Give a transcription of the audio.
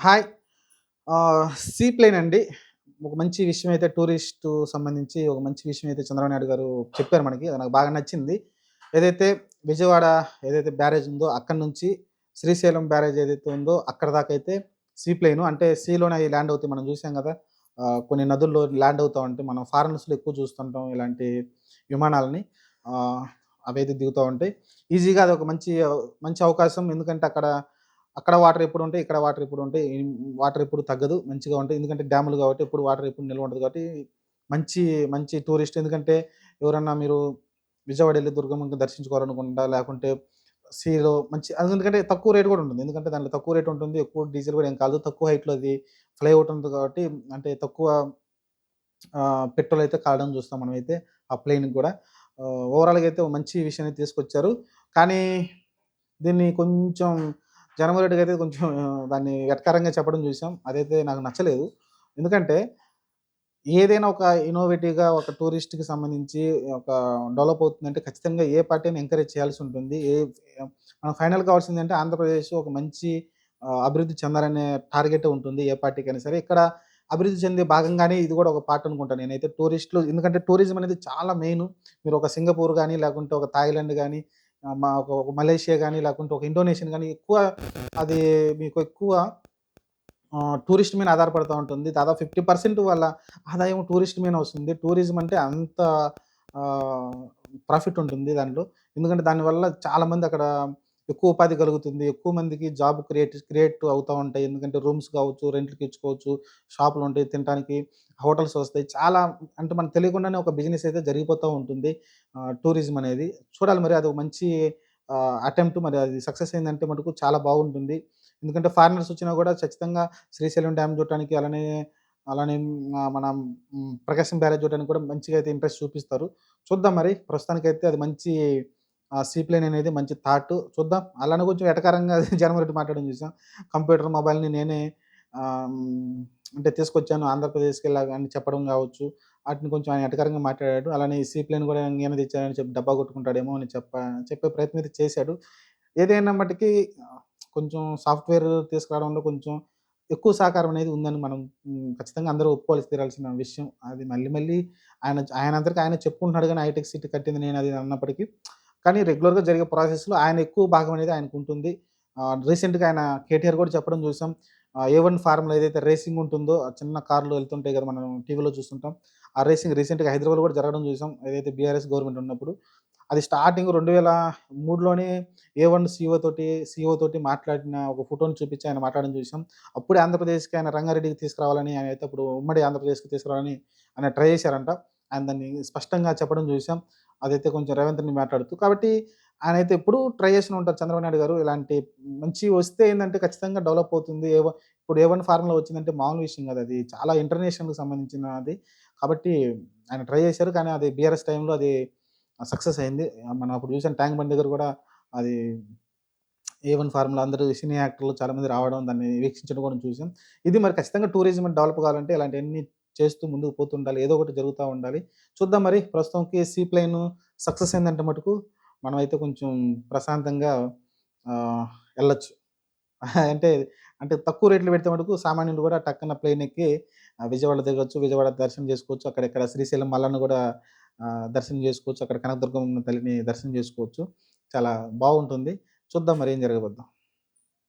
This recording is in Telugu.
హాయ్. ఆహ్, సీ ప్లేన్ అండి. ఒక మంచి విషయం అయితే టూరిస్ట్ సంబంధించి ఒక మంచి విషయం అయితే చంద్రబాబు నాయుడు గారు చెప్పారు మనకి. అది నాకు బాగా నచ్చింది. ఏదైతే విజయవాడ ఏదైతే బ్యారేజ్ ఉందో అక్కడి నుంచి శ్రీశైలం బ్యారేజ్ ఏదైతే ఉందో అక్కడి దాకా అయితే సీ ప్లేను అంటే సీలోనే అవి ల్యాండ్ అవుతాయి. మనం చూసాం కదా కొన్ని నదుల్లో ల్యాండ్ అవుతా ఉంటాయి. మనం ఫారెన్స్‌లో ఎక్కువ చూస్తుంటాం ఇలాంటి విమానాలని. అవి అవైతే దిగుతూ ఉంటాయి. ఈజీగా అది ఒక మంచి మంచి అవకాశం. ఎందుకంటే అక్కడ అక్కడ వాటర్ ఎప్పుడు ఉంటాయి ఇక్కడ వాటర్ ఎప్పుడు ఉంటాయి వాటర్ ఎప్పుడు తగ్గదు. మంచిగా ఉంటాయి. ఎందుకంటే డ్యాములు కాబట్టి ఎప్పుడు వాటర్ ఎప్పుడు నిల్వ ఉంటుంది కాబట్టి మంచి మంచి టూరిస్ట్ ఎందుకంటే ఎవరన్నా మీరు విజయవాడ వెళ్ళి దుర్గమ్మని దర్శించుకోవాలనుకుంటా లేకుంటే సీలో మంచి ఎందుకంటే తక్కువ రేట్ కూడా ఉంటుంది. ఎందుకంటే దాంట్లో తక్కువ రేట్ ఉంటుంది. ఎక్కువ డీజిల్ కూడా ఏం కాదు. తక్కువ హైట్‌లో అది ఫ్లై అవుట్ ఉంటుంది కాబట్టి అంటే తక్కువ పెట్రోల్ అయితే కాలడం చూస్తాం మనమైతే ఆ ప్లేన్‌కి కూడా ఓవరాల్‌గా అయితే మంచి విషయాన్ని తీసుకొచ్చారు. కానీ దీన్ని కొంచెం జనమరెడ్డికి అయితే కొంచెం దాన్ని వెటకారంగా చెప్పడం చూసాం. అదైతే నాకు నచ్చలేదు. ఎందుకంటే ఏదైనా ఒక ఇన్నోవేటివ్‌గా ఒక టూరిస్ట్‌కి సంబంధించి ఒక డెవలప్ అవుతుందంటే ఖచ్చితంగా ఏ పార్టీని ఎంకరేజ్ చేయాల్సి ఉంటుంది. ఏ మనం ఫైనల్ కావాల్సింది అంటే ఆంధ్రప్రదేశ్ ఒక మంచి అభివృద్ధి చెందాలనే టార్గెట్ ఉంటుంది ఏ పార్టీకైనా సరే. ఇక్కడ అభివృద్ధి చెందే భాగంగానే ఇది కూడా ఒక పార్ట్ అనుకుంటాను నేనైతే. టూరిస్టులు ఎందుకంటే టూరిజం అనేది చాలా మెయిన్ మీరు ఒక సింగపూర్ కానీ లేకుంటే ఒక థాయిలాండ్ కానీ మా ఒక మలేషియా కానీ లేకుంటే ఒక ఇండోనేషియన్ కానీ ఎక్కువ అది మీకు ఎక్కువ టూరిస్ట్ మీద ఆధారపడుతూ ఉంటుంది. దాదాపు 50% వాళ్ళ ఆదాయం టూరిస్ట్ మీద వస్తుంది. టూరిజం అంటే అంత ప్రాఫిట్ ఉంటుంది దాంట్లో. ఎందుకంటే దానివల్ల చాలామంది అక్కడ ఎక్కువ ఉపాధి కలుగుతుంది. ఎక్కువ మందికి జాబ్ క్రియేట్ క్రియేట్ అవుతూ ఉంటాయి. ఎందుకంటే రూమ్స్ కావచ్చు, రెంట్‌లకి ఇచ్చుకోవచ్చు, షాపులుంటాయి తినడానికి హోటల్స్ వస్తాయి. చాలా అంటే మనకు తెలియకుండానే ఒక బిజినెస్ అయితే జరిగిపోతూ ఉంటుంది. టూరిజం అనేది. చూడాలి మరి అదొక మంచి అటెంప్ట్ మరి అది సక్సెస్ అయిందంటే మటుకు చాలా బాగుంటుంది. ఎందుకంటే ఫారినర్స్ వచ్చినా కూడా ఖచ్చితంగా శ్రీశైలం డ్యామ్ చూడటానికి అలానే అలానే మన ప్రకాశం బ్యారేజ్ చూడటానికి కూడా మంచిగా అయితే ఇంట్రెస్ట్ చూపిస్తారు. చూద్దాం మరి ప్రస్తుతానికైతే అది మంచి సీప్లైన్ అనేది మంచి థాట్ చూద్దాం. అలానే కొంచెం ఎటకారంగా జనమరెడ్డి మాట్లాడడం చూసాం. కంప్యూటర్, మొబైల్‌ని నేనే అంటే తీసుకొచ్చాను ఆంధ్రప్రదేశ్‌కి ఇలాగ అని చెప్పడం కావచ్చు. వాటిని కొంచెం ఆయన ఎటకరంగా మాట్లాడాడు. అలానే ఈ సీప్లైన్ కూడా నేనే తెచ్చాడని చెప్పి డబ్బా కొట్టుకుంటాడేమో అని చెప్ప చెప్పే ప్రయత్నం అయితే చేశాడు. ఏదైనా మటికి కొంచెం సాఫ్ట్‌వేర్ తీసుకురావడంలో కొంచెం ఎక్కువ సహకారం అనేది ఉందని మనం ఖచ్చితంగా అందరూ ఒప్పుకోవాల్సి తీరాల్సిన విషయం. అది మళ్ళీ మళ్ళీ ఆయన ఆయన అందరికీ ఆయన చెప్పుకుంటున్నాడు కానీ హైటెక్ సిటీ కట్టింది నేను అది అన్నప్పటికీ. కానీ రెగ్యులర్‌గా జరిగే ప్రాసెస్‌లో ఆయన ఎక్కువ భాగం అనేది ఆయనకుంటుంది. ఉంటుంది రీసెంట్‌గా ఆయన కేటీఆర్ కూడా చెప్పడం చూసాం. ఏ వన్ ఫార్ములా ఏదైతే రేసింగ్ ఉంటుందో చిన్న కార్లు వెళ్తుంటాయి కదా! మనం టీవీలో చూస్తుంటాం. ఆ రేసింగ్ రీసెంట్‌గా హైదరాబాద్ కూడా జరగడం చూసాం. ఏదైతే బీఆర్ఎస్ గవర్నమెంట్ ఉన్నప్పుడు. అది స్టార్టింగ్ 2003లోనే ఏ వన్ సీఈఓ తోటి సీఈఓ తోటి మాట్లాడిన ఒక ఫోటోని చూపించి ఆయన మాట్లాడడం చూసాం. అప్పుడే ఆంధ్రప్రదేశ్‌కి ఆయన రంగారెడ్డికి తీసుకురావాలని ఆయన అయితే అప్పుడు ఉమ్మడి ఆంధ్రప్రదేశ్‌కి తీసుకురావాలని ఆయన ట్రై చేశారంట. ఆయన దాన్ని స్పష్టంగా చెప్పడం చూసాం. అదైతే కొంచెం రేవంత్ని మాట్లాడుతూ. కాబట్టి ఆయన అయితే ఎప్పుడు ట్రై చేస్తూనే ఉంటారు చంద్రబాబు నాయుడు గారు. ఇలాంటి మంచి వస్తే ఏంటంటే ఖచ్చితంగా డెవలప్ అవుతుంది. ఏ ఇప్పుడు ఏ వన్ ఫార్ములా వచ్చిందంటే మామూలు విషయం కదా అది. చాలా ఇంటర్నేషనల్‌కి సంబంధించినది. కాబట్టి ఆయన ట్రై చేశారు. కానీ అది బీఆర్ఎస్ టైంలో అది సక్సెస్ అయింది. మనం అప్పుడు చూసాం ట్యాంక్ బండ్ దగ్గర కూడా అది ఏ వన్ ఫార్ములా అందరూ సినీ యాక్టర్లు చాలామంది రావడం, దాన్ని వీక్షించడం కూడా చూసాం. ఇది మరి ఖచ్చితంగా టూరిజం డెవలప్ కావాలంటే ఇలాంటివన్నీ చేస్తూ ముందుకు పోతుండాలి. ఏదో ఒకటి జరుగుతూ ఉండాలి. చూద్దాం మరి ప్రస్తుతంకి సీ ప్లేన్ సక్సెస్ అయిందంటే మటుకు మనమైతే కొంచెం ప్రశాంతంగా వెళ్ళచ్చు అంటే అంటే తక్కువ రేట్లు పెడితే మటుకు సామాన్యులు కూడా టక్కన ప్లేన్ ఎక్కి విజయవాడ దిగొచ్చు. విజయవాడ దర్శనం చేసుకోవచ్చు. అక్కడిక్కడ శ్రీశైలం మల్లను కూడా దర్శనం చేసుకోవచ్చు. అక్కడ కనకదుర్గమ్మ తల్లిని దర్శనం చేసుకోవచ్చు. చాలా బాగుంటుంది. చూద్దాం మరి ఏం జరగబోద్దాం